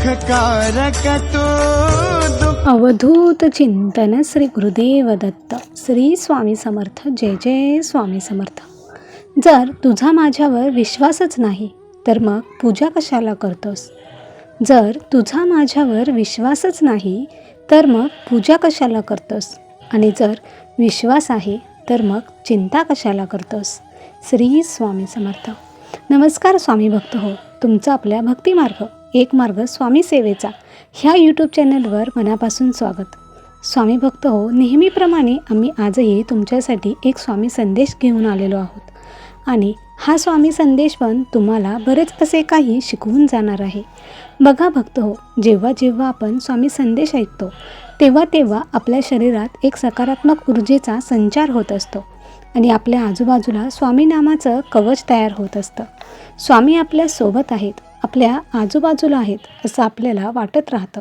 सुखकारक तो अवधूत चिंतन श्री गुरुदेव दत्त श्री स्वामी समर्थ. जय जय स्वामी समर्थ. जर तुझा माझ्यावर विश्वासच नाही तर मग पूजा कशाला करतोस? जर तुझा माझ्यावर विश्वासच नाही तर मग पूजा कशाला करतोस? आणि जर विश्वास आहे तर मग चिंता कशाला करतोस? श्री स्वामी समर्थ. नमस्कार स्वामी भक्त हो. तुमचं आपल्या भक्तिमार्ग. एक मार्ग स्वामी सेवेचा. ह्या यूट्यूब चॅनलवर मनापासून स्वागत. स्वामी भक्त हो नेहमीप्रमाणे आम्ही आजही तुमच्यासाठी एक स्वामी संदेश घेऊन आलेलो आहोत. आणि हा स्वामी संदेश पण तुम्हाला बरेच असे काही शिकवून जाणार आहे. बघा भक्त हो जेव्हा जेव्हा आपण स्वामी संदेश ऐकतो तेव्हा तेव्हा आपल्या शरीरात एक सकारात्मक ऊर्जेचा संचार होत असतो. आणि आपल्या आजूबाजूला स्वामी नामाचं कवच तयार होत असतं. स्वामी आपल्यासोबत आहेत. आपल्या आजूबाजूला आहेत असं आपल्याला वाटत राहतं.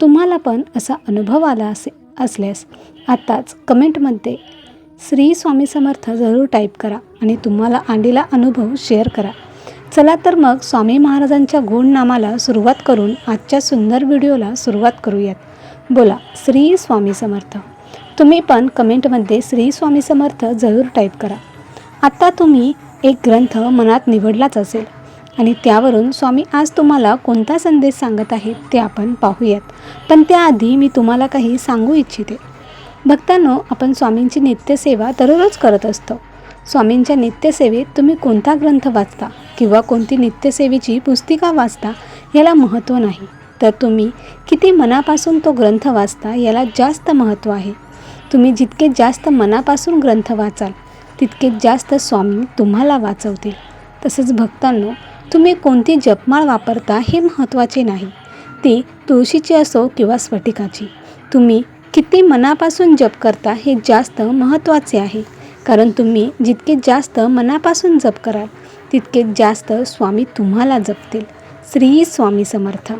तुम्हाला पण असा अनुभव आला असे असल्यास आत्ताच कमेंटमध्ये श्री स्वामी समर्थ जरूर टाईप करा आणि तुम्हाला आलेला अनुभव शेअर करा. चला तर मग स्वामी महाराजांच्या गुण नामाला सुरुवात करून आजच्या सुंदर व्हिडिओला सुरुवात करूयात. बोला श्री स्वामी समर्थ. तुम्ही पण कमेंटमध्ये श्री स्वामी समर्थ जरूर टाईप करा. आत्ता तुम्ही एक ग्रंथ मनात निवडलाच असेल. आणि त्यावरून स्वामी आज तुम्हाला कोणता संदेश सांगत आहेत ते आपण पाहूयात. पण त्याआधी मी तुम्हाला काही सांगू इच्छिते. भक्तांनो आपण स्वामींची नित्यसेवा दररोज करत असतो. स्वामींच्या नित्यसेवेत तुम्ही कोणता ग्रंथ वाचता किंवा कोणती नित्यसेवेची पुस्तिका वाचता याला महत्त्व नाही. तर तुम्ही किती मनापासून तो ग्रंथ वाचता याला जास्त महत्त्व आहे. तुम्ही जितके जास्त मनापासून ग्रंथ वाचाल तितके जास्त स्वामी तुम्हाला वाचवतील. तसंच भक्तांनो तुम्ही कोणती जपमाळ वापरता हे महत्त्वाचे नाही. ती तुळशीची असो किंवा स्फटिकाची तुम्ही किती मनापासून जप करता हे जास्त महत्त्वाचे आहे. कारण तुम्ही जितके जास्त मनापासून जप कराल तितके जास्त स्वामी तुम्हाला जपतील. श्री स्वामी समर्थ.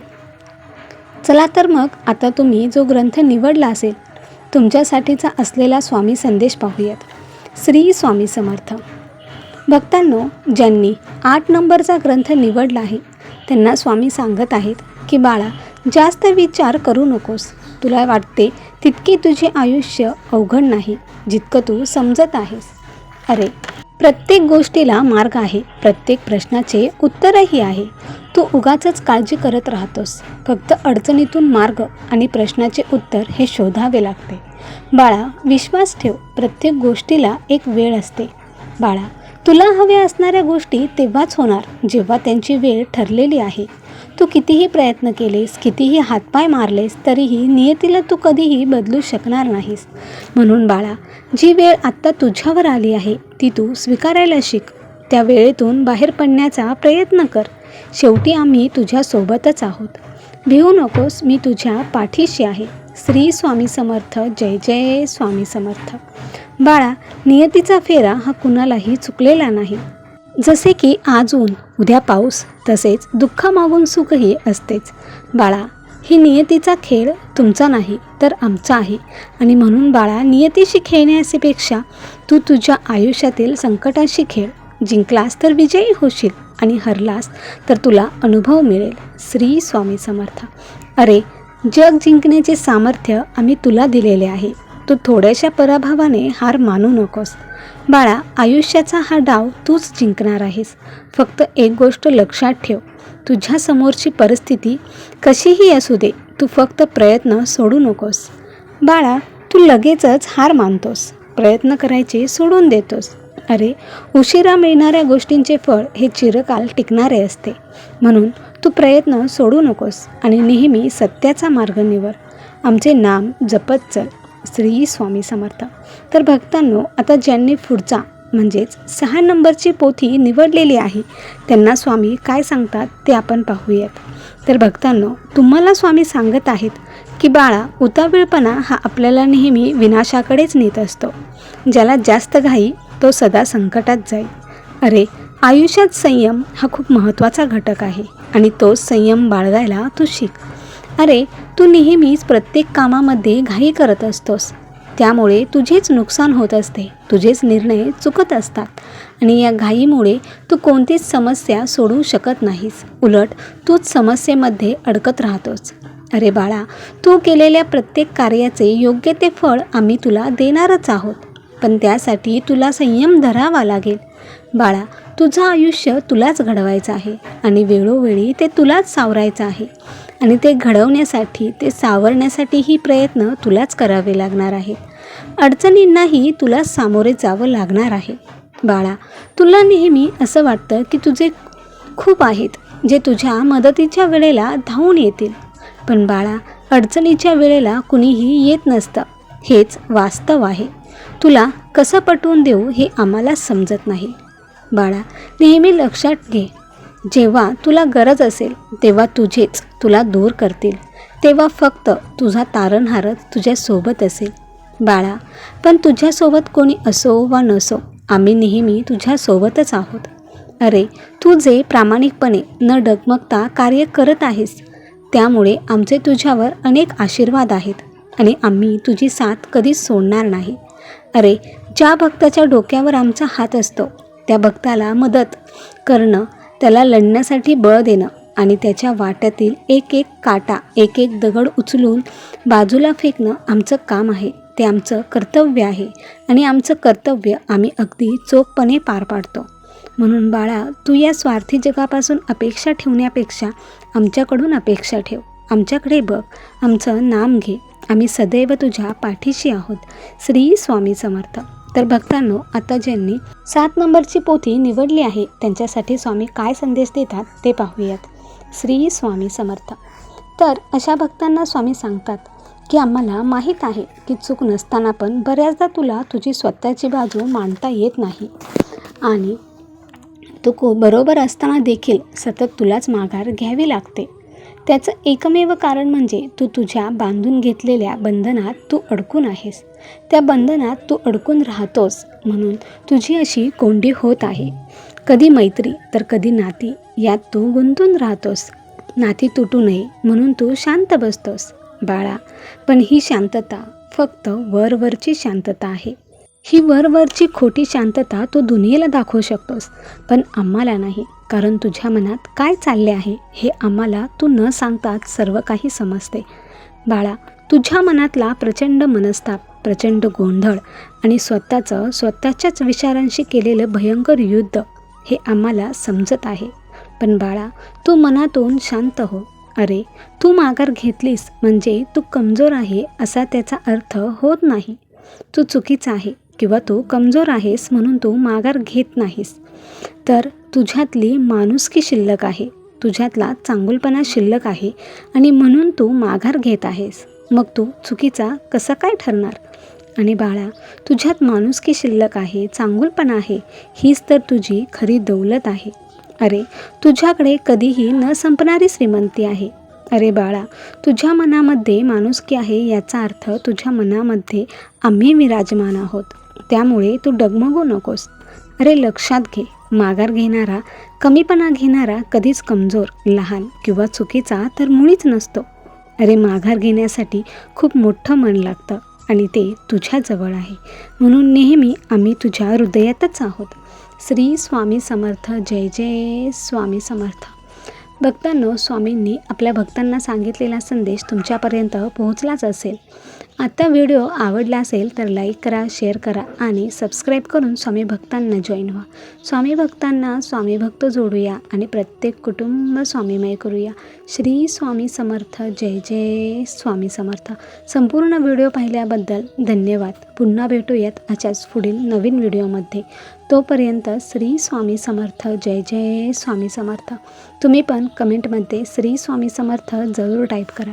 चला तर मग आता तुम्ही जो ग्रंथ निवडला असेल तुमच्यासाठीचा असलेला स्वामी संदेश पाहूयात. श्री स्वामी समर्थ. भक्तांनो ज्यांनी आठ नंबरचा ग्रंथ निवडला आहे त्यांना स्वामी सांगत आहेत की बाळा जास्त विचार करू नकोस. तुला वाटते तितके तुझे आयुष्य अवघड नाही जितकं तू समजत आहेस. अरे प्रत्येक गोष्टीला मार्ग आहे प्रत्येक प्रश्नाचे उत्तरही आहे. तू उगाचच काळजी करत राहतोस. फक्त अडचणीतून मार्ग आणि प्रश्नाचे उत्तर हे शोधावे लागते. बाळा विश्वास ठेव. प्रत्येक गोष्टीला एक वेळ असते. बाळा तुला हव्या असणाऱ्या गोष्टी तेव्हाच होणार जेव्हा त्यांची वेळ ठरलेली आहे. तू कितीही प्रयत्न केलेस कितीही हातपाय मारलेस तरीही नियतीला तू कधीही बदलू शकणार नाहीस. म्हणून बाळा जी वेळ आत्ता तुझ्यावर आली आहे ती तू स्वीकारायला शिक. त्या वेळेतून बाहेर पडण्याचा प्रयत्न कर. शेवटी आम्ही तुझ्यासोबतच आहोत. भिवू नकोस मी तुझ्या पाठीशी आहे. श्री स्वामी समर्थ जय जय स्वामी समर्थ. बाळा नियतीचा फेरा हा कुणालाही चुकलेला नाही. जसे की आज ऊन उद्या पाऊस तसेच दुःखामागून सुखही असतेच. बाळा ही नियतीचा खेळ तुमचा नाही तर आमचा आहे. आणि म्हणून बाळा नियतीशी खेळण्यापेक्षा तू तुझ्या आयुष्यातील संकटाशी खेळ. जिंकलास तर विजयी होशील आणि हरलास तर तुला अनुभव मिळेल. श्री स्वामी समर्थ. अरे जग जिंकण्याचे सामर्थ्य आम्ही तुला दिलेले आहे. तू थोड्याशा पराभवाने हार मानू नकोस. बाळा आयुष्याचा हा डाव तूच जिंकणार आहेस. फक्त एक गोष्ट लक्षात ठेव. तुझ्यासमोरची परिस्थिती कशीही असू दे तू फक्त प्रयत्न सोडू नकोस. बाळा तू लगेचच हार मानतोस. प्रयत्न करायचे सोडून देतोस. अरे उशिरा मिळणाऱ्या गोष्टींचे फळ हे चिरकाल टिकणारे असते. म्हणून तू प्रयत्न सोडू नकोस आणि नेहमी सत्याचा मार्ग निवड. आमचे नाम जपत चल. श्री स्वामी समर्थ. तर भक्तांनो आता ज्यांनी पुढचा म्हणजेच सहा नंबरची पोथी निवडलेली आहे त्यांना स्वामी काय सांगतात ते आपण पाहूयात. तर भक्तांनो तुम्हाला स्वामी सांगत आहेत की बाळा उतावीळपणा हा आपल्याला नेहमी विनाशाकडेच नेत असतो. ज्याला जास्त घाई तो सदा संकटात जाईल. अरे आयुष्यात संयम हा खूप महत्त्वाचा घटक आहे आणि तो संयम बाळगायला तू शिक. अरे तू नेहमीच प्रत्येक कामामध्ये घाई करत असतोस. त्यामुळे तुझेच नुकसान होत असते. तुझेच निर्णय चुकत असतात. आणि या घाईमुळे तू कोणतीच समस्या सोडवू शकत नाहीस. उलट तूच समस्येमध्ये अडकत राहतोस. अरे बाळा तू केलेल्या प्रत्येक कार्याचे योग्य ते फळ आम्ही तुला देणारच आहोत. पण त्यासाठी तुला संयम धरावा लागेल. बाळा तुझं आयुष्य तुलाच घडवायचं आहे. आणि वेळोवेळी ते तुलाच सावरायचं आहे. आणि ते घडवण्यासाठी ते सावरण्यासाठीही प्रयत्न तुलाच करावे लागणार आहेत. अडचणींनाही तुला सामोरे जावं लागणार आहे. बाळा तुला नेहमी असं वाटतं की तुझे खूप आहेत जे तुझ्या मदतीच्या वेळेला धावून येतील. पण बाळा अडचणीच्या वेळेला कुणीही येत नसतं. हेच वास्तव आहे. तुला कसं पटवून देऊ हे आम्हाला समजत नाही. बाळा नेहमी लक्षात घे. जेव्हा तुला गरज असेल तेव्हा तुझेच तुला दूर करतील. तेव्हा फक्त तुझा तारणहारच तुझ्यासोबत असेल. बाळा पण तुझ्यासोबत कोणी असो वा नसो आम्ही नेहमी तुझ्यासोबतच आहोत. अरे तू जे प्रामाणिकपणे न डगमगता कार्य करत आहेस त्यामुळे आमचे तुझ्यावर अनेक आशीर्वाद आहेत आणि आम्ही तुझी साथ कधीच सोडणार नाही. अरे ज्या भक्ताच्या डोक्यावर आमचा हात असतो त्या भक्ताला मदत करणं त्याला लढण्यासाठी बळ देणं आणि त्याच्या वाट्यातील एक एक काटा एक एक दगड उचलून बाजूला फेकणं आमचं काम आहे. ते आमचं कर्तव्य आहे आणि आमचं कर्तव्य आम्ही अगदी चोखपणे पार पाडतो. म्हणून बाळा तू या स्वार्थी जगापासून अपेक्षा ठेवण्यापेक्षा आमच्याकडून अपेक्षा ठेव. आमच्याकडे बघ आमचं नाम घे. आम्ही सदैव तुझ्या पाठीशी आहोत. श्री स्वामी समर्थ. तर भक्तांनो आता ज्यांनी सात नंबरची पोथी निवडली आहे त्यांच्यासाठी स्वामी काय संदेश देतात ते पाहूयात. श्री स्वामी समर्थ. तर अशा भक्तांना स्वामी सांगतात की आम्हाला माहीत आहे की चूक नसताना पण बऱ्याचदा तुला तुझी स्वतःची बाजू मांडता येत नाही. आणि तू को बरोबर असताना देखील सतत तुलाच माघार घ्यावी लागते. त्याचं एकमेव कारण म्हणजे तू तुझ्या बांधून घेतलेल्या बंधनात तू अडकून आहेस. त्या बंधनात तू अडकून राहतोस म्हणून तुझी अशी कोंडी होत आहे. कधी मैत्री तर कधी नाती यात तू गुंतून राहतोस. नाती तुटू नये म्हणून तू शांत बसतोस. बाळा पण ही शांतता फक्त वरवरची शांतता आहे. ही वरवरची खोटी शांतता तू दुनियेला दाखवू शकतोस पण आम्हाला नाही. कारण तुझ्या मनात काय चालले आहे हे आम्हाला तू न सांगताच सर्व काही समजते. बाळा तुझ्या मनातला प्रचंड मनस्ताप प्रचंड गोंधळ आणि स्वतःचं स्वतःच्याच विचारांशी केलेलं भयंकर युद्ध हे आम्हाला समजत आहे. पण बाळा तू मनातून शांत हो. अरे तू माघार घेतलीस म्हणजे तू कमजोर आहे असा त्याचा अर्थ होत नाही. तू चुकीचा आहे किंवा तू कमजोर आहेस म्हणून तू माघार घेत नाहीस. तर तुझ्यातली माणुसकी शिल्लक आहे. तुझ्यातला चांगुलपणा शिल्लक आहे आणि म्हणून तू माघार घेत आहेस. मग तू चुकीचा कसा काय ठरणार? आणि बाळा तुझ्यात माणुसकी शिल्लक आहे चांगुलपणा आहे हीच तर तुझी खरी दौलत आहे. अरे तुझ्याकडे कधीही न संपणारी श्रीमंती आहे. अरे बाळा तुझ्या मनामध्ये माणुसकी आहे याचा अर्थ तुझ्या मनामध्ये आम्ही विराजमान आहोत. त्यामुळे तू डगमगू नकोस. अरे लक्षात घे. माघार घेणारा कमीपणा घेणारा कधीच कमजोर लहान किंवा चुकीचा तर मुळीच नसतो. अरे माघार घेण्यासाठी खूप मोठं मन लागतं आणि ते तुझ्याजवळ आहे. म्हणून नेहमी आम्ही तुझ्या हृदयातच आहोत. श्री स्वामी समर्थ जय जय स्वामी समर्थ. भक्तांनो स्वामींनी आपल्या भक्तांना सांगितलेला संदेश तुमच्यापर्यंत पोहोचलाच असेल. आता व्हिडिओ आवडला असेल तर लाईक करा शेअर करा आणि सबस्क्राईब करून स्वामी भक्तांना जॉईन व्हा. स्वामी भक्तांना स्वामी भक्त जोडूया आणि प्रत्येक कुटुंब स्वामीमय करूया. श्री स्वामी समर्थ जय जय स्वामी समर्थ. संपूर्ण व्हिडिओ पाहिल्याबद्दल धन्यवाद. पुन्हा भेटूयात अशाच पुढील नवीन व्हिडिओमध्ये. तोपर्यंत श्री स्वामी समर्थ जय जय स्वामी समर्थ. तुम्ही पण कमेंटमध्ये श्री स्वामी समर्थ जरूर टाईप करा.